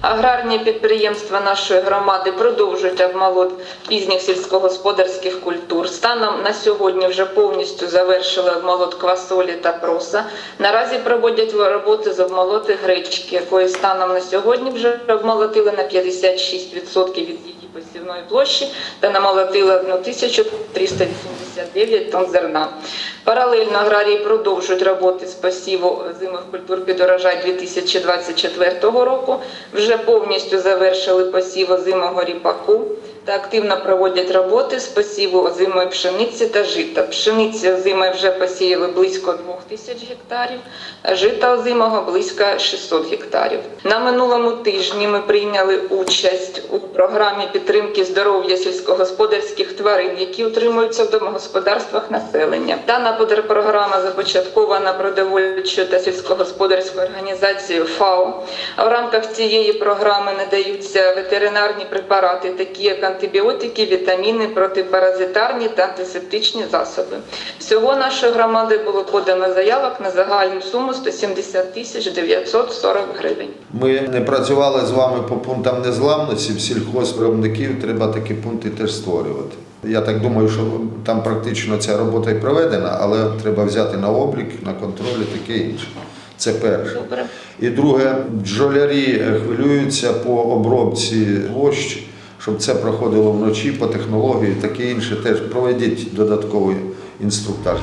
Аграрні підприємства нашої громади продовжують обмолот пізніх сільськогосподарських культур. Станом на сьогодні вже повністю завершили обмолот квасолі та проса. Наразі проводять роботи з обмолоти гречки, якої станом на сьогодні вже обмолотили на 56% від її посівної площі та намолотили 1389 тонн зерна. Паралельно аграрії продовжують роботи з посіву зимових культур під урожай 2024 року. Вже повністю завершили посів озимого ріпаку та активно проводять роботи з посіву озимої пшениці та жита. Пшениці озимої вже посіяли близько 2 тисяч гектарів, а жита озимого близько 600 гектарів. На минулому тижні ми прийняли участь у програмі підтримки здоров'я сільськогосподарських тварин, які утримуються в домогосподарствах населення. Дана програма започаткована продовольчою та сільськогосподарською організацією ФАО. А в рамках цієї програми надаються ветеринарні препарати, такі як антибіотики, вітаміни, протипаразитарні та антисептичні засоби. Всього нашої громади було подано заявок на загальну суму 170 тисяч 940 гривень. Ми не працювали з вами по пунктам незламності, в сільхозвиробників треба такі пункти теж створювати. Я так думаю, що там практично ця робота і проведена, але треба взяти на облік, на контроль і таке інше. Це перше. Добре. І друге, бджолярі хвилюються по обробці площ, щоб це проходило вночі по технології, таке інше. Теж проведіть додатковий інструктаж.